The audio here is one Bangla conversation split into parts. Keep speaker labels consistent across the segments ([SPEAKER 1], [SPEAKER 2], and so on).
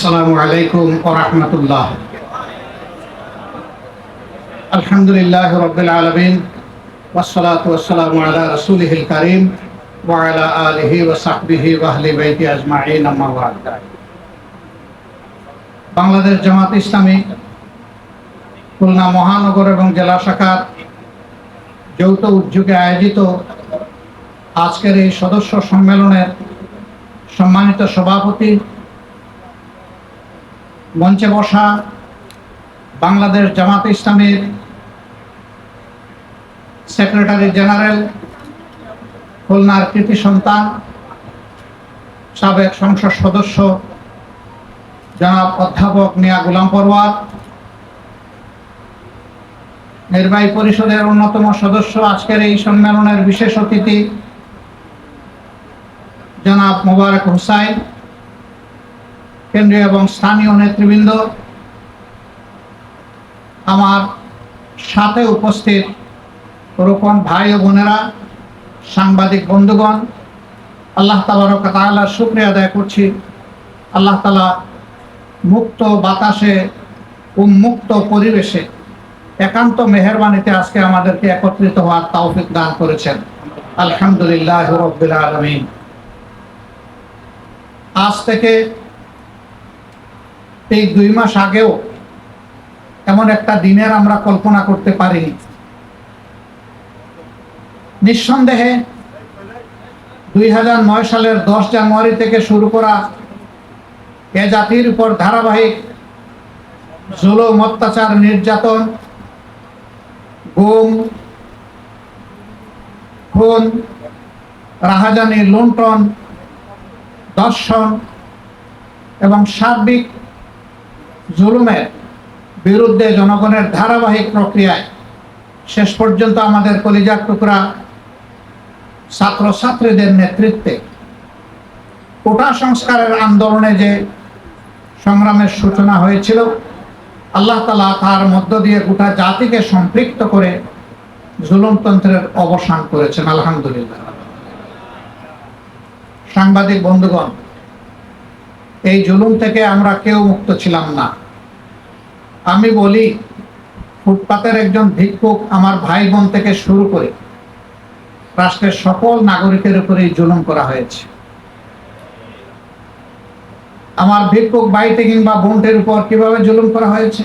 [SPEAKER 1] আসসালামু আলাইকুম ওরহমতুল্লাহ আলহামদুলিল্লাহ রবিল আলমিন ওসলাত ওসালাম আলা রসুলহিল করিম ওয়ালা আলহি ওসাহবিহি ওয়াহলি বাইতি আজমাইন বাংলাদেশ জামাত ইসলামী, খুলনা মহানগর এবং জেলা শাখার যৌথ উদ্যোগে আয়োজিত আজকের এই সদস্য সম্মেলনের সম্মানিত সভাপতি মঞ্চে বসা বাংলাদেশ জামাত ইসলামের সেক্রেটারি জেনারেল, খুলনার কৃতি সন্তান, সাবেক সংসদ সদস্য, জনাব অধ্যাপক মিয়া গুলাম পরওয়ার, নির্বাহী পরিষদের অন্যতম সদস্য আজকের এই সম্মেলনের বিশেষ অতিথি জনাব মোবারক হুসাইন কেন্দ্রীয় এবং স্থানীয় নেতৃবৃন্দ আমার সাথে উপস্থিত রোপণ ভাই ও বোনেরা, সাংবাদিক বন্ধুগণ, আল্লাহ তাবারক তাআলার শুক্রিয়া আদায় করছি। আল্লাহ তালা মুক্ত বাতাসে, উন্মুক্ত পরিবেশে একান্ত মেহরবানিতে আজকে আমাদেরকে একত্রিত হওয়ার তৌফিক দান করেছেন। আলহামদুলিল্লাহ রব্বিল আলমিন। আজ থেকে এই দুই মাস আগেও এমন একটা দিনের আমরা কল্পনা করতে পারিনি। নিঃসন্দেহে দুই নয় সালের দশ জানুয়ারি থেকে শুরু করা এ জাতির উপর ধারাবাহিক জুলুম, অত্যাচার, নির্যাতন, গুম, খুন, রাহাজানি, লুণ্ঠন, দর্শন এবং সার্বিক জুলুমের বিরুদ্ধে জনগণের ধারাবাহিক প্রক্রিয়ায় শেষ পর্যন্ত আমাদের কলিজার টুকরা ছাত্রছাত্রীদের নেতৃত্বে কোটা সংস্কারের আন্দোলনে যে সংগ্রামের সূচনা হয়েছিল, আল্লাহ তালা তার মধ্য দিয়ে গোটা জাতিকে সম্পৃক্ত করে জুলুমতন্ত্রের অবসান করেছেন, আলহামদুলিল্লাহ। সাংবাদিক বন্ধুগণ, এই জুলুম থেকে আমরা কেউ মুক্ত ছিলাম না। আমি বলি, ফুটপাতের একজন ভিক্ষুক আমার ভাই বোন থেকে শুরু করে রাষ্ট্রের সকল নাগরিকের উপরে জুলুম করা হয়েছে। আমার ভিক্ষুক বাইতে কিংবা বোনটের উপর কীভাবে জুলুম করা হয়েছে?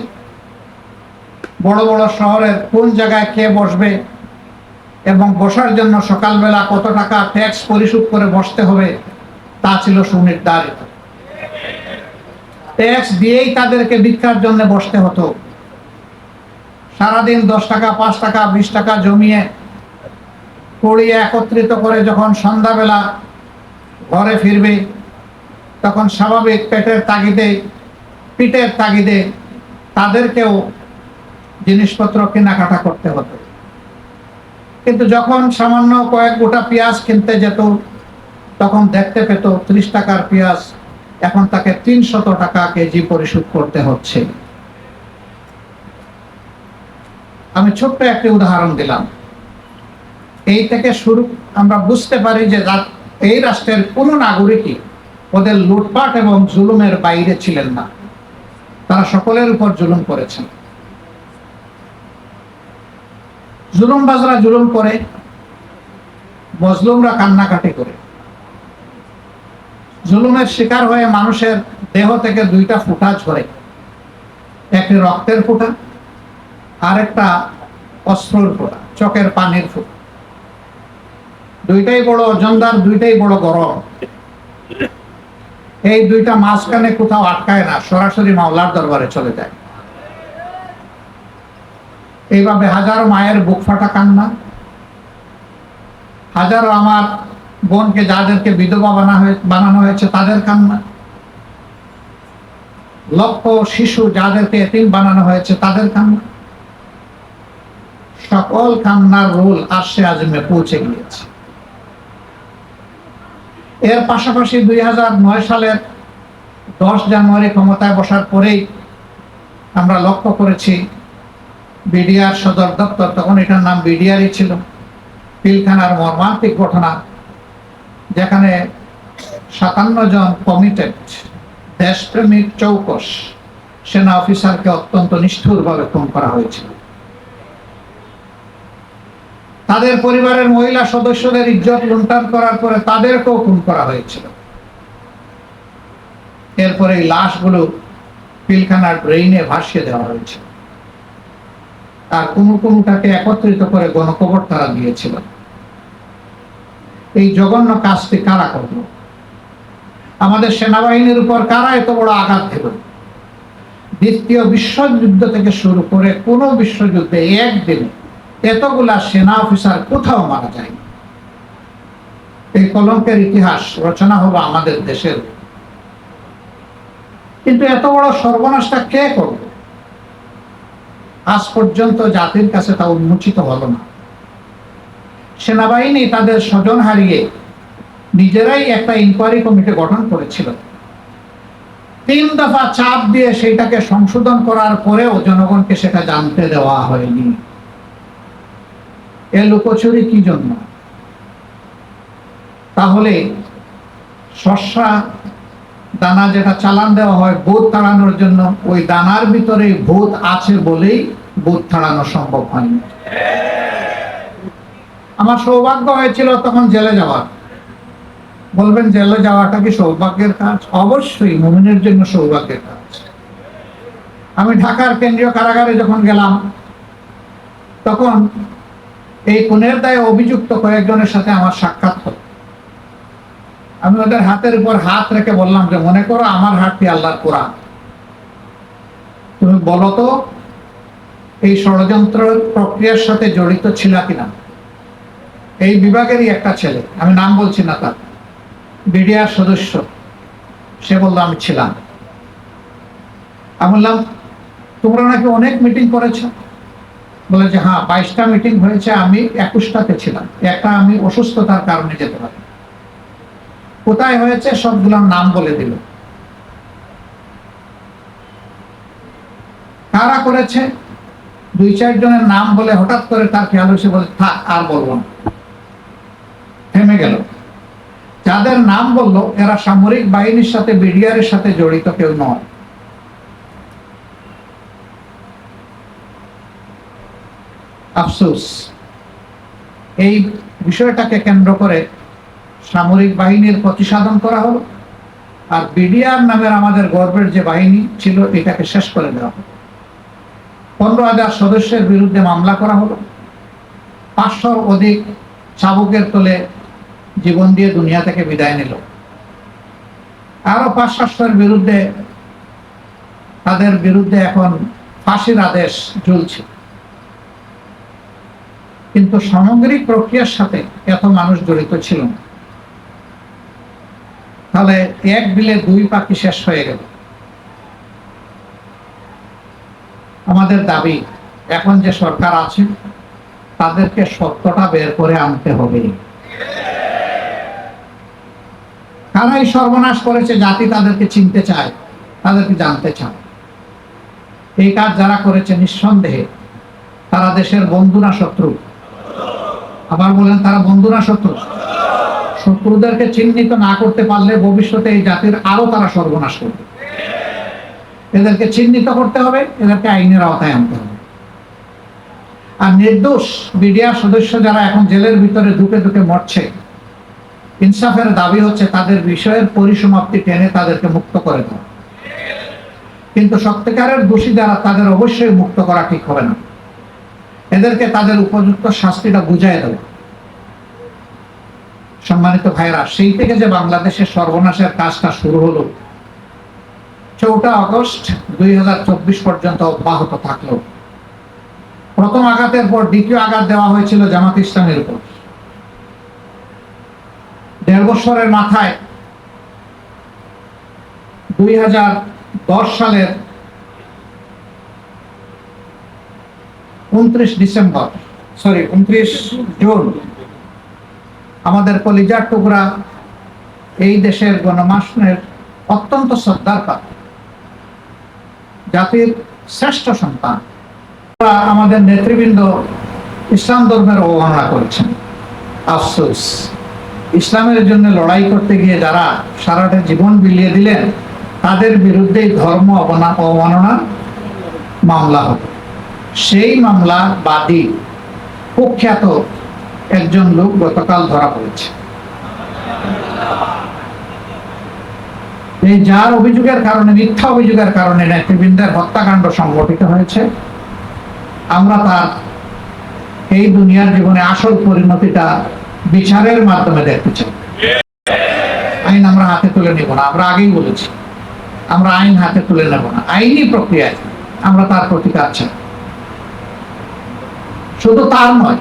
[SPEAKER 1] বড় বড় শহরের কোন জায়গায় কে বসবে? এবং বসার জন্য সকালবেলা কত টাকা ট্যাক্স পরিশোধ করে বসতে হবে? তা ছিল সুনির্ধারিত। ট্যাক্স দিয়েই তাদেরকে ভিক্ষার জন্য বসতে হতো। সারাদিন দশ টাকা, পাঁচ টাকা, বিশ টাকা জমিয়ে পড়িয়ে একত্রিত করে যখন সন্ধ্যাবেলা ঘরে ফিরবে, তখন স্বাভাবিক পেটের তাগিদে, পিঠের তাগিদে তাদেরকেও জিনিসপত্র কেনাকাটা করতে হতো। কিন্তু যখন সামান্য কয়েক গোটা পেঁয়াজ কিনতে যেত, তখন দেখতে পেত ত্রিশ টাকার পেঁয়াজ এখন তাকে তিনশত টাকা কেজি পরিশোধ করতে হচ্ছে। আমি ছোট্ট একটি উদাহরণ দিলাম। এই থেকে শুরু, আমরা বুঝতে পারি যে এই রাষ্ট্রের কোন নাগরিকই ওদের লুটপাট এবং জুলুমের বাইরে ছিলেন না। তারা সকলের উপর জুলুম করেছেন। জুলুমবাজরা জুলুম করে, মজলুমরা কান্নাকাটি করে। জুলুমের শিকার হয়ে মানুষের দেহ থেকে দুইটা ফুটা ঝরে। একটি রক্তের ফুটা আর একটা অস্ত্রর ফোঁটা চকের পানির ফোঁটা। দুইটাই বড় ওজনদার দুইটাই বড় গরম। এই দুইটা মাঝখানে কোথাও আটকায় না, সরাসরি মাওলার দরবারে চলে যায়। এইভাবে হাজারো মায়ের বুক ফাটা কান্না, হাজারো আমার বোনকে, যাদেরকে বিধবা বানা বানানো হয়েছে, তাদের কান্না। লক্ষ শিশু যাদেরকে এতিম বানানো হয়েছে, তাদের কান্না। সকল কান্নার রোল আসে আজমে পৌঁছে গিয়েছে। এর পাশাপাশি দুই হাজার নয় সালের দশ জানুয়ারি ক্ষমতায় বসার পরেই আমরা লক্ষ্য করেছি, বিডিআর সদর দপ্তর, তখন এটার নাম বিডিআরই ছিল, পিলখানার মর্মান্তিক ঘটনা যেখানে সাতান্ন জন কমিটেড দেশপ্রেমিক চৌকস, সেনা অফিসারকে অত্যন্ত নিষ্ঠুরভাবে খুন করা হয়েছিল। তাদের পরিবারের মহিলা সদস্যদের ইজ্জত লুণ্ঠন করার পরে তাদেরকেও খুন করা হয়েছিল। এরপরে এই লাশগুলো পিলখানার ড্রেইনে ভাসিয়ে দেওয়া হয়েছিল। আর কোনো কোনোটাকে একত্রিত করে গণকবর তারা দিয়েছিল। এই জঘন্য কাজটি কারা করল? আমাদের সেনাবাহিনীর উপর কারা এত বড় আঘাত দিল? দ্বিতীয় বিশ্বযুদ্ধ থেকে শুরু করে কোন বিশ্বযুদ্ধে একদিনে এতগুলা সেনা অফিসার কোথাও মারা যায়নি। এই কলঙ্কের ইতিহাস রচনা হলো আমাদের দেশের। কিন্তু এত বড় সর্বনাশটা কে করবে আজ পর্যন্ত জাতির কাছে তা উন্মোচিত হলো না। সেনাবাহিনী তাদের স্বজন হারিয়ে নিজেরাই একটা ইনকোয়ারি কমিটি গঠন করেছিল। তিন দফা চাপ দিয়ে সেটাকে সংশোধন করার পরেও জনগণকে সেটা জানতে দেওয়া হয়নি। এ লুকোচুরি কি জন্য? তাহলে শস্যা, দানা যেটা চালান দেওয়া হয়, ভূত তাড়ানোর জন্য ওই দানার ভিতরে ভূত আছে বলেই ভূত তাড়ানো সম্ভব হয়নি। আমার সৌভাগ্য হয়েছিল তখন জেলে যাওয়ার। বলবেন, জেলে যাওয়াটা কি সৌভাগ্যের কাজ? অবশ্যই, মুমিনের জন্য সৌভাগ্যের কাজ। আমি ঢাকার কেন্দ্রীয় কারাগারে যখন গেলাম, তখন এই খুনের দায়ে অভিযুক্ত কয়েকজনের সাথে আমার সাক্ষাৎ হল। আমি ওদের হাতের উপর হাত রেখে বললাম যে, মনে করো আমার হাতটি আল্লাহর কোরআন। তুমি বলো তো, এই ষড়যন্ত্র প্রক্রিয়ার সাথে জড়িত ছিল কিনা? এই বিভাগেরই একটা ছেলে। আমি নাম বলছি না তার। বিডিআর সদস্য। সে বলল, আমি ছিলাম। আমি বললাম, তোমরা নাকি অনেক মিটিং করেছ? বলে যে হ্যাঁ বাইশটা মিটিং হয়েছে, আমি একুশটাতে ছিলাম। একটা আমি অসুস্থতার কারণে যেতে পারি কোথায় হয়েছে সবগুলোর নাম বলে দিল। কারা করেছে? দুই চারজনের নাম বলে হঠাৎ করে তার খেয়াল হয়েছে বলে, থাক, আর বলব না। থেমে গেল। যাদের নাম বলল, এরা সামরিক বাহিনীর সাথে বিডিআর এর সাথে জড়িত কেউ নয়। আফসোস। এই বিষয়টাকে কেন্দ্র করে সামরিক বাহিনীর প্রতিসাধন করা হলো, আর বিডিআর নামের আমাদের গর্বের যে বাহিনী ছিল, এটাকে শেষ করে দেওয়া হলো। পনেরো হাজার সদস্যের বিরুদ্ধে মামলা করা হলো। পাঁচশোর অধিক চাবুকের তোলে জীবন দিয়ে দুনিয়া থেকে বিদায় নিল। আরও পাঁচ বিরুদ্ধে, তাদের বিরুদ্ধে এখন ফাঁসির আদেশ ঝুলছে কিন্তু সামগ্রিক প্রক্রিয়ার সাথে এত মানুষ জড়িত ছিল না। তাহলে এক বিলে দুই পাখি শেষ হয়ে গেল। আমাদের দাবি, এখন যে সরকার আছে, তাদেরকে সত্যটা বের করে আনতে হবে। কারাই সর্বনাশ করেছে, জাতি তাদেরকে চিনতে চায়, তাদেরকে জানতে চায়। এই কাজ যারা করেছে নিঃসন্দেহে, তারা দেশের বন্ধু না শত্রু। আবার বলেন, তারা বন্ধু না শত্রু। শত্রুদেরকে চিহ্নিত না করতে পারলে ভবিষ্যতে এই জাতির আরও তারা সর্বনাশ করবে। এদেরকে চিহ্নিত করতে হবে, এদেরকে আইনের আওতায় আনতে হবে। আর নির্দোষ বিডিআর সদস্য যারা এখন জেলের ভিতরে ঢুকে ঢুকে মরছে ইনসাফের দাবি হচ্ছে তাদের বিষয়ের পরিসমাপ্তি টেনে তাদেরকে মুক্ত করে দেওয়া। কিন্তু সত্যিকারের দোষী যারা, তাদের অবশ্যই মুক্ত করা ঠিক হবে না। এদেরকে তাদের উপযুক্ত শাস্তিটা বুঝাই দেবে সম্মানিত ভাইরা সেই থেকে যে বাংলাদেশের সর্বনাশের কাজটা শুরু হলো, চৌঠা আগস্ট দুই পর্যন্ত অব্যাহত থাকল। প্রথম আঘাতের পর দ্বিতীয় আঘাত দেওয়া হয়েছিল জামাত ইসলামের উপর। দেড় বছরের মাথায় দুই হাজার দশ সালের উনত্রিশ ডিসেম্বর সরি উনত্রিশ জুন, আমাদের কলিজার টুকরা এই দেশের গণমাসনের অত্যন্ত শ্রদ্ধার পাত্র। জাতির শ্রেষ্ঠ সন্তান। আমাদের নেতৃবৃন্দ ইসলাম ধর্মের অবমাননা করছেন। আফসোস। ইসলামের জন্য লড়াই করতে গিয়ে যারা সারাটা জীবন বিলিয়ে দিলেন, তাদের বিরুদ্ধে ধর্ম অবমাননা মামলা হবে। সেই মামলা বাদী কুখ্যাত একজন লোক গতকাল ধরা পড়েছে। এই যার অভিযোগের কারণে, মিথ্যা অভিযোগের কারণে নেতৃবৃন্দের হত্যাকাণ্ড সংঘটিত হয়েছে। আমরা তার এই দুনিয়ার জীবনে আসল পরিণতিটা বিচারের মাধ্যমে দেখতে চাই। আইন আমরা হাতে তুলে নেব না, আমরা আগেই বলেছি। আমরা আইন হাতে তুলে নেব না, আইনি প্রক্রিয়ায় আমরা তার প্রতিকার চাই। শুধু তার নয়,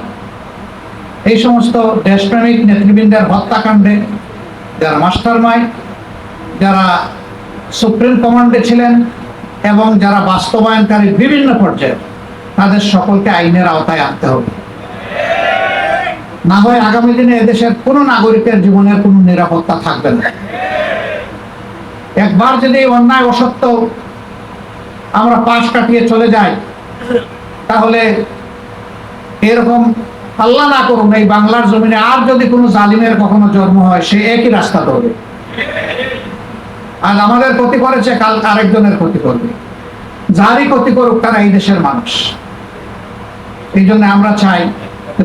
[SPEAKER 1] এই সমস্ত দেশপ্রেমিক নেতৃবৃন্দের হত্যাকাণ্ডে, যারা মাস্টার মাইন্ড যারা সুপ্রিম কমান্ডে ছিলেন, এবং যারা বাস্তবায়নকারী বিভিন্ন পর্যায়ে, তাদের সকলকে আইনের আওতায় আনতে হবে। না হয় আগামী দিনে এদেশের কোনো নাগরিকের জীবনের কোনো নিরাপত্তা থাকবে না। একবার যদি অন্যায় অসত্য আমরা পাশ কাটিয়ে চলে যাই, তাহলে এরকম আল্লাহ না করুন এই বাংলার জমিনে আর যদি কোনো জালিমের কখনো জন্ম হয়, সে একই রাস্তা ধরবে। আজ আমাদের ক্ষতি করেছে কাল আরেকজনের ক্ষতি করবে। যারই ক্ষতি করুক, তারা এই দেশের মানুষ। এই জন্য আমরা চাই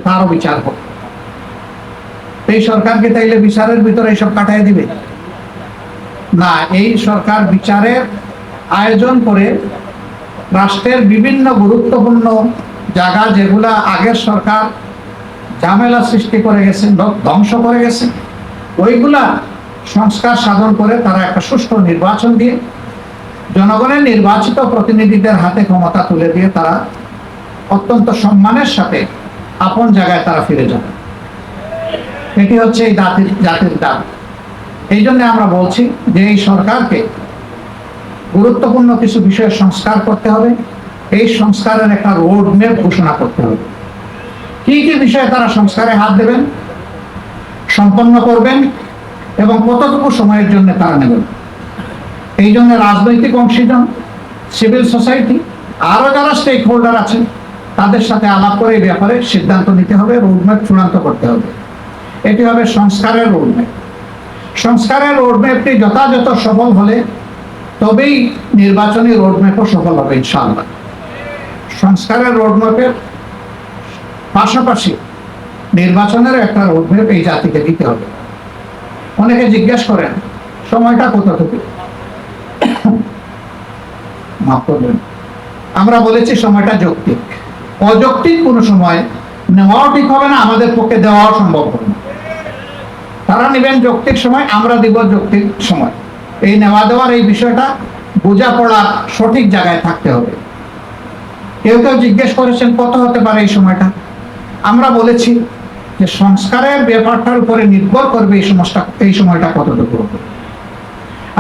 [SPEAKER 1] তারও বিচার হোক। এই সরকারকে তাইলে বিচারের ভিতরে এইসব কাটাই দিবে? না, এই সরকার বিচারের আয়োজন করে রাষ্ট্রের বিভিন্ন গুরুত্বপূর্ণ জায়গা যেগুলা আগের সরকার ঝামেলা সৃষ্টি করে গেছে ধ্বংস করে গেছে, ওইগুলা সংস্কার সাধন করে তারা একটা সুষ্ঠু নির্বাচন দিয়ে, জনগণের নির্বাচিত প্রতিনিধিদের হাতে ক্ষমতা তুলে দিয়ে তারা অত্যন্ত সম্মানের সাথে আপন জায়গায় তারা ফিরে যাবে। এটি হচ্ছে এই জাতির জাতির দাবি এই জন্য আমরা বলছি যে এই সরকারকে গুরুত্বপূর্ণ কিছু বিষয়ে সংস্কার করতে হবে, এই সংস্কারের একটা রোড ম্যাপ ঘোষণা করতে হবে। কি কি বিষয়ে তারা সংস্কারে হাত দেবেন, সম্পন্ন করবেন এবং কতটুকু সময়ের জন্য তারা নেবেন? এই জন্য রাজনৈতিক অংশীজন সিভিল সোসাইটি আরও যারা স্টেক হোল্ডার আছেন, তাদের সাথে আলাপ করে এই ব্যাপারে সিদ্ধান্ত নিতে হবে রোডম্যাপ চূড়ান্ত করতে হবে। এটি হবে সংস্কারের রোডম্যাপ সংস্কারের রোডম্যাপটি যথাযথ সফল হলে তবেই নির্বাচনী রোডম্যাপও সফল হবে, ইনশাআল্লাহ। সংস্কারের রোডম্যাপের পাশাপাশি নির্বাচনের একটা রোডম্যাপ এই জাতিকে দিতে হবে। অনেকে জিজ্ঞেস করেন, সময়টা কতটুকু মাফ করবেন। আমরা বলেছি সময়টা যৌক্তিক। অযৌক্তিক কোনো সময় নেওয়াও ঠিক হবে না, আমাদের পক্ষে দেওয়াও সম্ভব হবে তারা নেবেন যৌক্তিক সময়, আমরা দিব যৌক্তিক সময়। এই নেওয়া দেওয়ার এই বিষয়টা বোঝাপড়া সঠিক জায়গায় থাকতে হবে। কেউ কেউ জিজ্ঞেস করেছেন, কত হতে পারে এই সময়টা? আমরা বলেছি যে সংস্কারের ব্যাপারটার উপরে নির্ভর করবে এই সমস্যা, এই সময়টা কতটুকু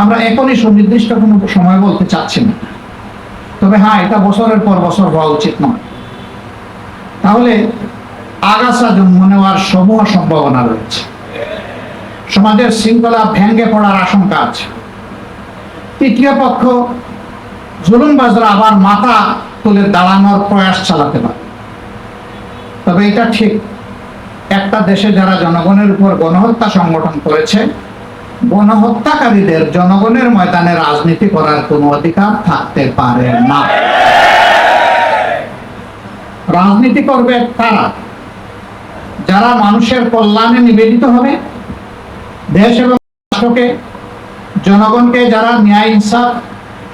[SPEAKER 1] আমরা এখনই সুনির্দিষ্ট কোনো সময় বলতে চাচ্ছি না। তবে হ্যাঁ এটা বছরের পর বছর হওয়া উচিত নয়। তাহলে আগাছা জন্ম নেওয়ার সমূহ সম্ভাবনা রয়েছে। সমাজের শৃঙ্খলা ভেঙ্গে পড়ার আশঙ্কা আছে। তৃতীয় পক্ষ, জুলুমবাজরা আবার মাথা তুলে দাঁড়ানোর প্রয়াস চালাতে পারে। তবে এটা ঠিক একটা দেশে যারা জনগণের উপর গণহত্যা সংগঠন করেছে, গণহত্যাকারীদের জনগণের ময়দানে রাজনীতি করার কোনো অধিকার থাকতে পারে না। রাজনীতি করবে তারা যারা মানুষের কল্যাণে নিবেদিত হবে দেশ এবং রাষ্ট্রকে, জনগণকে যারা ন্যায়, ইনসাফ,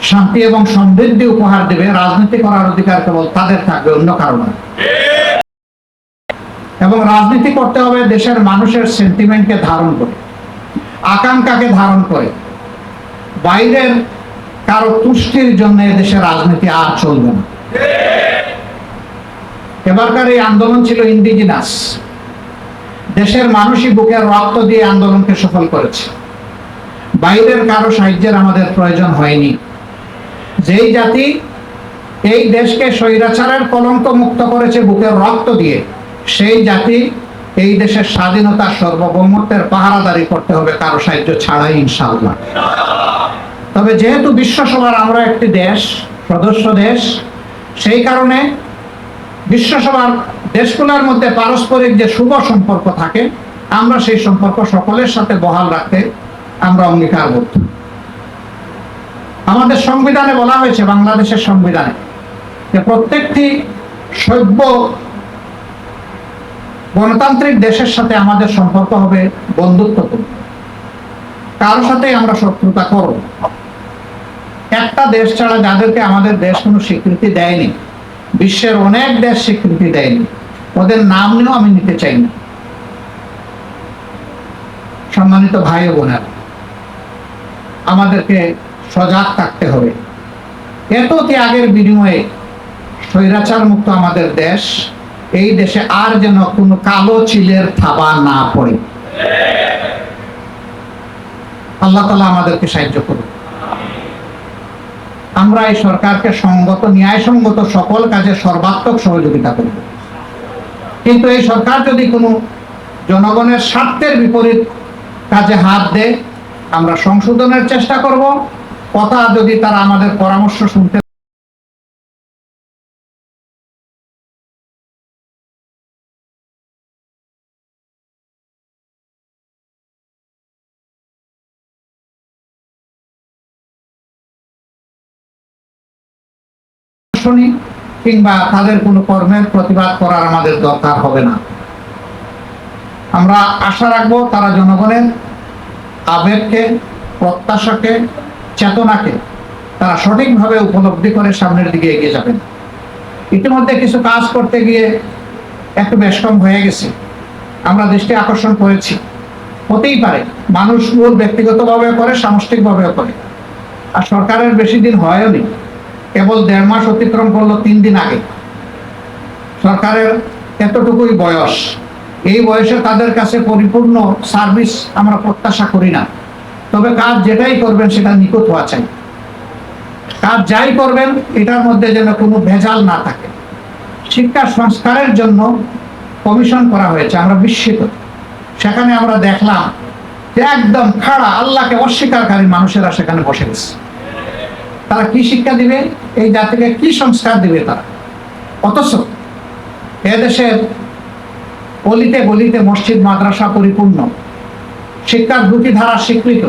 [SPEAKER 1] শান্তি এবং সমৃদ্ধি উপহার দেবে, রাজনীতি করার অধিকার কেবল তাদের থাকবে, অন্য কারও নয়। এবং রাজনীতি করতে হবে দেশের মানুষের সেন্টিমেন্টকে ধারণ করে, আকাঙ্ক্ষাকে ধারণ করে। বাইরের কারও তুষ্টির জন্য দেশের রাজনীতি আর চলবে না। এবারকার এই আন্দোলন ছিল ইন্ডিজিনাস দেশের মানুষই বুকের রক্ত দিয়ে আন্দোলনকে সফল করেছে। বাইরের কারও সাহায্যের আমাদের প্রয়োজন হয়নি। যেই জাতি এই দেশকে স্বৈরাচারের কলঙ্ক মুক্ত করেছে বুকের রক্ত দিয়ে, সেই জাতি এই দেশের স্বাধীনতা সার্বভৌমত্বের পাহারাদারি করতে হবে কারও সাহায্য ছাড়াই ইনশাআল্লাহ। তবে যেহেতু বিশ্বসভার আমরা একটি দেশ, সদস্য দেশ, সেই কারণে বিশ্বসভার দেশগুলোর মধ্যে পারস্পরিক যে শুভ সম্পর্ক থাকে, আমরা সেই সম্পর্ক সকলের সাথে বহাল রাখতে আমরা অঙ্গীকারবদ্ধ। আমাদের সংবিধানে বলা হয়েছে, বাংলাদেশের সংবিধানে, যে প্রত্যেকটি সভ্য গণতান্ত্রিক দেশের সাথে আমাদের সম্পর্ক হবে বন্ধুত্বপূর্ণ। কারও সাথে আমরা শত্রুতা করব একটা দেশ ছাড়া যাদেরকে আমাদের দেশ কোনো স্বীকৃতি দেয়নি, বিশ্বের অনেক দেশ স্বীকৃতি দেয়নি। ওদের নাম নিয়েও আমি নিতে চাই না। সম্মানিত ভাই ও বোনেরা, আমাদেরকে সজাগ থাকতে হবে। এত ত্যাগের বিনিময়ে স্বৈরাচার মুক্ত আমাদের দেশ, এই দেশে আর যেন কোনো কালো চিলের থাবা না পড়ে। আল্লাহ তালা আমাদেরকে সাহায্য করুন। আমরা এই সরকারকে সঙ্গত, ন্যায়সঙ্গত সকল কাজে সর্বাত্মক সহযোগিতা করব। কিন্তু এই সরকার যদি কোনো জনগণের স্বার্থের বিপরীত কাজে হাত দেয়, আমরা সংশোধনের চেষ্টা করব। কথা যদি তারা আমাদের পরামর্শ শুনতে শুনি। কিংবা তাদের কোনো কর্মের প্রতিবাদ করার আমাদের দরকার হবে না। আমরা আশা রাখব তারা জনগণের আবেগকে, প্রত্যাশাকে, চেতনাকে তারা সঠিকভাবে উপলব্ধি করে সামনের দিকে এগিয়ে যাবেন। ইতিমধ্যে কিছু কাজ করতে গিয়ে একটু কম হয়ে গেছে। আমরা দৃষ্টি আকর্ষণ করেছি। হতেই পারে, মানুষ মূল ব্যক্তিগতভাবে করে, সামষ্টিকভাবেও করে। আর সরকারের বেশি দিন হয়ও নি। কেবল দেড় মাস অতিক্রম করল তিন দিন আগে। সরকারের এতটুকুই বয়স। এই বয়সে তাদের কাছে পরিপূর্ণ সার্ভিস আমরা প্রত্যাশা করি না। তবে কাজ যেটাই করবেন সেটা নিখুঁত হওয়া চাই। কাজ যাই করবেন, এটার মধ্যে যেন কোনো ভেজাল না থাকে। শিক্ষা সংস্কারের জন্য কমিশন করা হয়েছে, আমরা বিস্মিত। সেখানে আমরা দেখলাম যে একদম খাড়া, আল্লাহকে অস্বীকারী মানুষেরা সেখানে বসে গেছে। তারা কি শিক্ষা দিবে? এই জাতিকে কি সংস্কার দিবে তারা? অথচ এদেশের অলিতে গলিতে মসজিদ, মাদ্রাসা পরিপূর্ণ। শিক্ষার দুটি ধারা স্বীকৃত।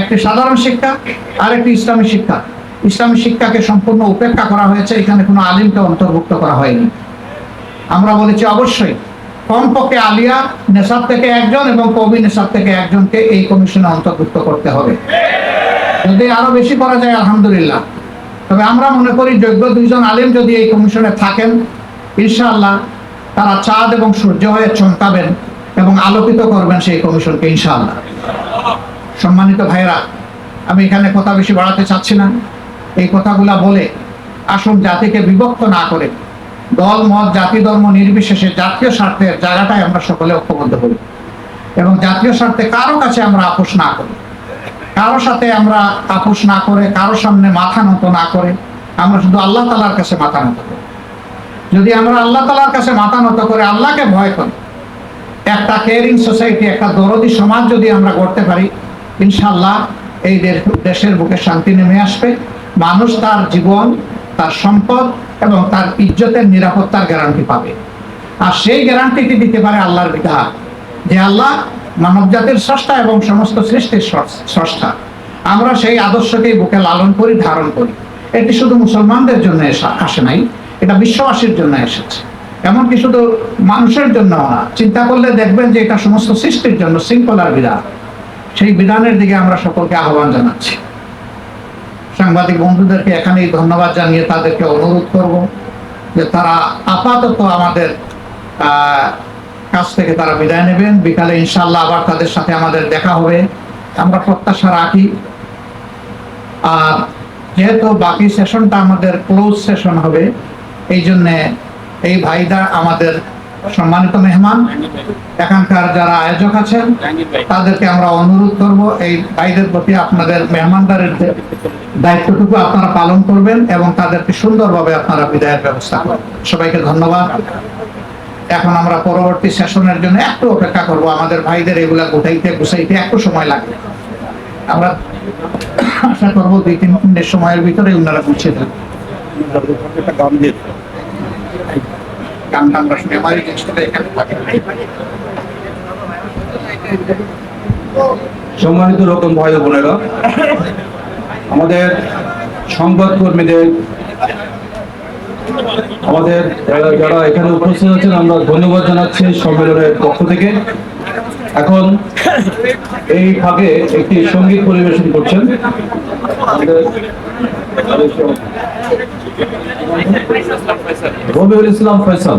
[SPEAKER 1] একটি সাধারণ শিক্ষা আর একটি ইসলামী শিক্ষা। ইসলামী শিক্ষাকে সম্পূর্ণ উপেক্ষা করা হয়েছে, এখানে কোনো আলিমকে অন্তর্ভুক্ত করা হয়নি। আমরা বলেছি অবশ্যই, কমপক্ষে আলিয়া নেশাব থেকে একজন এবং কবি নেশাব থেকে একজনকে এই কমিশনে অন্তর্ভুক্ত করতে হবে। যদি আরও বেশি করা যায়, আলহামদুলিল্লাহ। তবে আমরা মনে করি যোগ্য দুইজন আলিম যদি এই কমিশনে থাকেন, ইনশাআল্লাহ তারা চাঁদ এবং সূর্য হয়ে চমকাবেন এবং আলোকিত করবেন সেই কমিশনকে, ইনশাআল্লাহ। সম্মানিত ভাইরা আমি এখানে কথা বেশি বাড়াতে চাচ্ছি না। এই কথাগুলা বলে আসুন জাতিকে বিভক্ত না করে দল, মত, জাতি, ধর্ম, নির্বিশেষে জাতীয় স্বার্থের জায়গাটায় আমরা সকলে ঐক্যবদ্ধ করি এবং জাতীয় স্বার্থে কারও কাছে আমরা আপোষ না করি। কারও সাথে আমরা আপোষ না করে, কারও সামনে মাথা নত না করে, আমরা শুধু আল্লাহ তালার কাছে মাথা নত করি। যদি আমরা আল্লাহ তালার কাছে মাথা নত করে, আল্লাহকে ভয় করি, একটা কেয়ারিং সোসাইটি একটা দরদি সমাজ যদি আমরা গড়তে পারি ইনশাল্লাহ এই দেশের বুকে শান্তি নেমে আসবে। মানুষ তার জীবন, তার সম্পদ এবং তার ইজ্জতের নিরাপত্তার গ্যারান্টি পাবে। আর সেই গ্যারান্টিটি দিতে পারে আল্লাহর বিধান, যে আল্লাহ মানব জাতির স্রষ্টা এবং সমস্ত সৃষ্টির স্রষ্টা। আমরা সেই আদর্শকেই বুকে লালন করি, ধারণ করি। এটি শুধু মুসলমানদের জন্য আসে নাই, এটা বিশ্ববাসীর জন্য এসেছে। এমনকি শুধু মানুষের জন্য না, চিন্তা করলে দেখবেন যে এটা সমস্ত সৃষ্টির জন্য শৃঙ্খলার বিধান। সেই বিধানের দিকে আমরা সকলকে আহ্বান জানাচ্ছি। সাংবাদিক বন্ধুদেরকে এখানেই ধন্যবাদ জানিয়ে তাদেরকে অনুরোধ করব যে তারা আপাতত আমাদের কাছ থেকে তারা বিদায় নেবেন। বিকালে ইনশাল্লাহ আবার তাদের সাথে আমাদের দেখা হবে। আমরা প্রত্যাশা রাখি। আর যেহেতু বাকি সেশনটা আমাদের ক্লোজ সেশন হবে, এই জন্যে এই ভাইদা আমাদের সম্মানিত মেহমান, এখানকার যারা আয়োজক আছেন, তাদেরকে আমরা অনুরোধ করব, এই ভাইদের প্রতি আপনাদের মেহমানদারের দায়িত্বটুকু আপনারা পালন করবেন এবং তাদেরকে সুন্দরভাবে আপনারা বিদায়ের ব্যবস্থা করবেন। সবাইকে ধন্যবাদ। এখন আমরা পরবর্তী সেশনের জন্য একটু অপেক্ষা করব। আমাদের ভাইদের এগুলা গোটাইতে গুছাইতে একটু সময় লাগবে আমরা আশা করব দুই তিন মিনিটের সময়ের ভিতরে ওনারা গুছিয়ে আমরা শুনে
[SPEAKER 2] সম্মানিত রকম ও বোনেরা, আমাদের সংবাদকর্মীদের আমাদের যারা এখানে উপস্থিত আছেন, আমরা ধন্যবাদ জানাচ্ছি সম্মেলনের পক্ষ থেকে। এখন এই ফাঁকে একটি সংগীত পরিবেশন করছেন। রবিউল ইসলাম ফয়সাল।